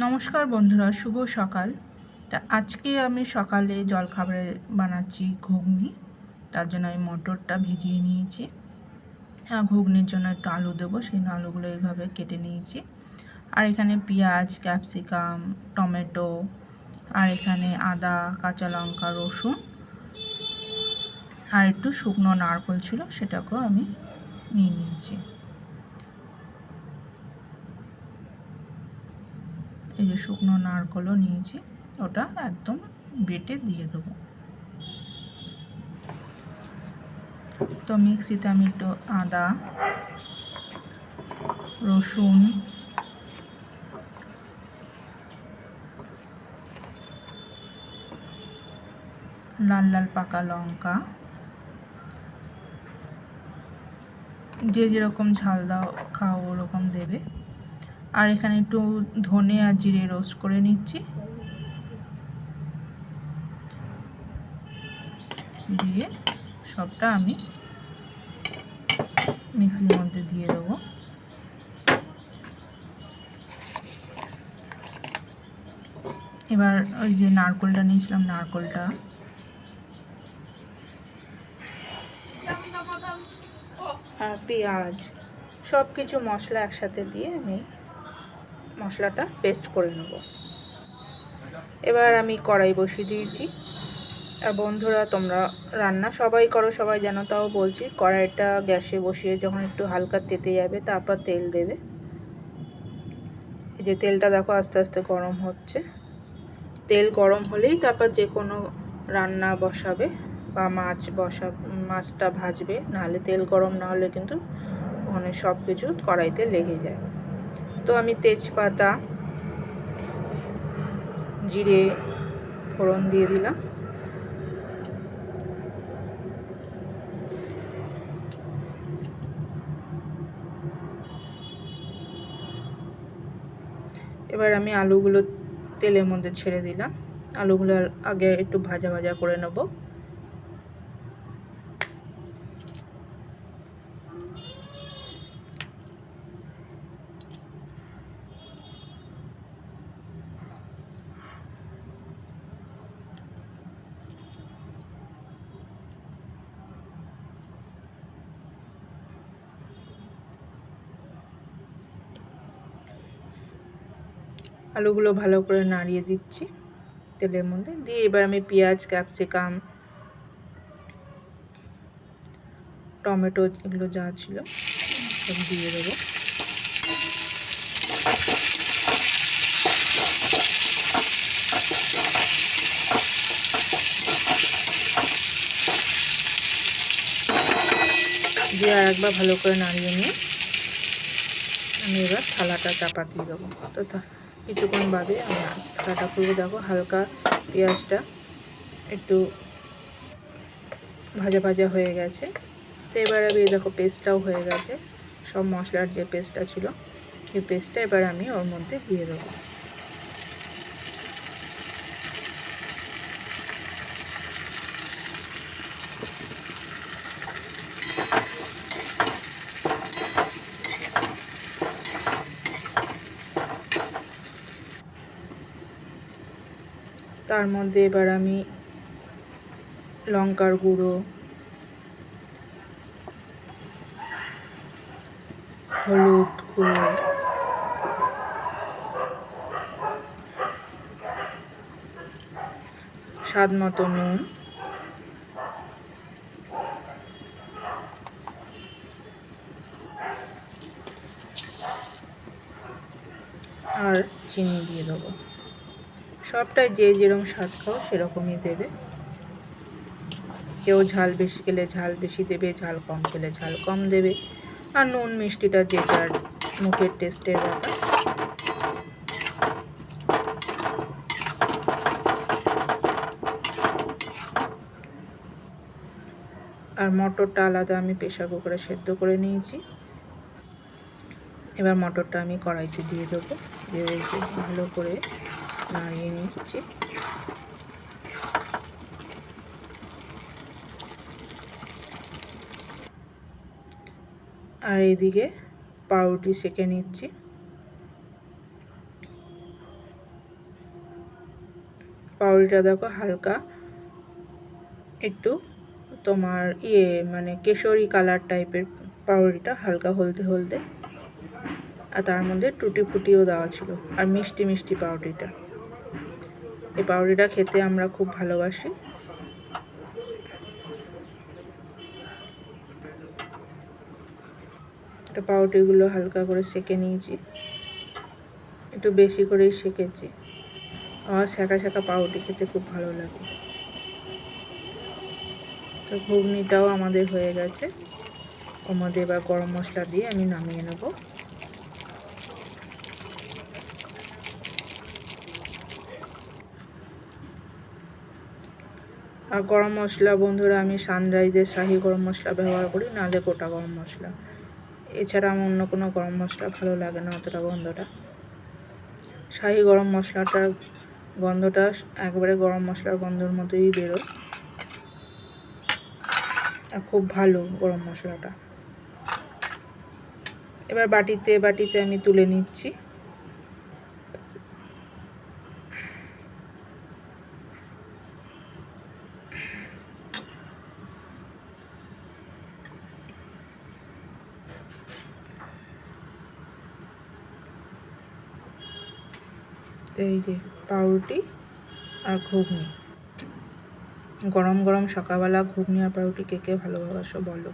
নমস্কার বন্ধুরা, শুভ সকাল। তা আজকে আমি সকালে জলখাবারে বানাচ্ছি ঘুগনি, তার জন্য আমি মটরটা ভিজিয়ে নিয়েছি। হ্যাঁ ঘুগনির জন্য একটু আলু দেবো, সেই আলুগুলো এইভাবে কেটে নিয়েছি। আর এখানে পেঁয়াজ, ক্যাপসিকাম, টমেটো, আর এখানে আদা, কাঁচা লঙ্কা, রসুন, আর একটু শুকনো নারকল ছিল, সেটাকেও আমি নিয়ে যে শুকনো নারকলও নিয়েছি। ওটা একদম বেটে দিয়ে দেবো। তো মিক্সিতে আমি একটু আদা, রসুন, লাল লাল পাকা লঙ্কা, যে যেরকম ঝাল দাও, খাও ওরকম দেবে। আর এখানে একটু ধনে আর জিরে রোস্ট করে নিচ্ছি। দিয়ে সবটা আমি মিক্সির মধ্যে দিয়ে দেবো। এবার ওই যে নারকলটা নিয়েছিলাম, নারকলটা। পেঁয়াজ সব কিছু মশলা একসাথে দিয়ে আমি মশলাটা পেস্ট করে নেব। এবার আমি কড়াই বসিয়ে দিয়েছি। আর বন্ধুরা, তোমরা রান্না সবাই করো, সবাই জানো তাও বলছি, কড়াইটা গ্যাসে বসিয়ে যখন একটু হালকা তেতে যাবে, তারপর তেল দেবে। এই যে তেলটা দেখো আস্তে আস্তে গরম হচ্ছে। তেল গরম হলেই তারপর যে কোনো রান্না বসাবে বা মাছ বসা, মাছটা ভাজবে, নাহলে তেল গরম না হলে কিন্তু মানে সব কিছু কড়াইতে লেগে যায়। তো আমি তেজপাতা, জিরে, ফোড়ন দিয়ে দিলাম। এবার আমি আলুগুলো তেলের মধ্যে ছেড়ে দিলাম। আলুগুলো আগে একটু ভাজা ভাজা করে নেব। আলুগুলো ভালো করে নাড়িয়ে দিচ্ছি তেলের মধ্যে। দিয়ে এবার আমি পেঁয়াজ, ক্যাপসিকাম, টমেটো এগুলো যা ছিল সব দিয়ে দেবো। দিয়ে আর একবার ভালো করে নাড়িয়ে নিয়ে আমি এবার থালাটা চাপা দিয়ে দেবো। তো কিছুক্ষণ বাদে আমরা কাটা খুলে দেখো হালকা পেঁয়াজটা একটু ভাজা ভাজা হয়ে গেছে। তো এবার আমি দেখো পেস্টটাও হয়ে গেছে, সব মশলার যে পেস্টটা ছিল, সেই পেস্টটা এবার আমি ওর মধ্যে দিয়ে দেবো। তার মধ্যে এবার আমি লঙ্কার গুঁড়ো, হলুদ গুঁড়ো, স্বাদ মতো নুন, আর চিনি দিয়ে দেবো। সবটাই যে যেরকম স্বাদ খাও, সেরকমই দেবে। কেউ ঝাল বেশি খেলে ঝাল বেশি দেবে, ঝাল কম খেলে ঝাল কম দেবে। আর নুন মিষ্টিটা যে যার মুখের টেস্টের ব্যাপার। আর মটরটা আলাদা আমি প্রেশার কুকারে সেদ্ধ করে নিয়েছি। এবার মটরটা আমি কড়াইতে দিয়ে দেবো। দিয়ে ভালো করে নাড়িয়ে নিচ্ছি। আর এদিকে পাউরুটি সেঁকে নিচ্ছি। পাউরিটা দেখো হালকা একটু তোমার ইয়ে মানে কেশরি কালার টাইপের পাউরিটা হালকা হলদে হলদে। আর তার মধ্যে টুটি ফুটিও দেওয়া ছিল, আর মিষ্টি মিষ্টি পাউরুটিটা। এই পাউরুটিটা খেতে আমরা খুব ভালোবাসি। তো পাউরুটিগুলো হালকা করে সেকে নিয়েছি। একটু বেশি করেই সেকেছি। আমার শাঁকা শাঁকা পাউরুটি খেতে খুব ভালো লাগে। তো ঘুগনিটাও আমাদের হয়ে গেছে। মধ্যে এবার গরম মশলা দিয়ে আমি নামিয়ে নেব। আর গরম মশলা বন্ধুরা, আমি সানরাইজের শাহি গরম মশলা ব্যবহার করি, নাহলে গোটা গরম মশলা। এছাড়া আমার অন্য কোনো গরম মশলা ভালো লাগে না অতটা গন্ধটা। শাহি গরম মশলাটার গন্ধটা একবারে গরম মশলার গন্ধর মতোই বেরোয়। খুব ভালো গরম মশলাটা। এবার বাটিতে বাটিতে আমি তুলে নিচ্ছি। এই যে পাউরুটি আর ঘুগনি। গরম গরম সকালবেলা ঘুগনি আর পাউরুটি কে কে ভালোবাসো বলো।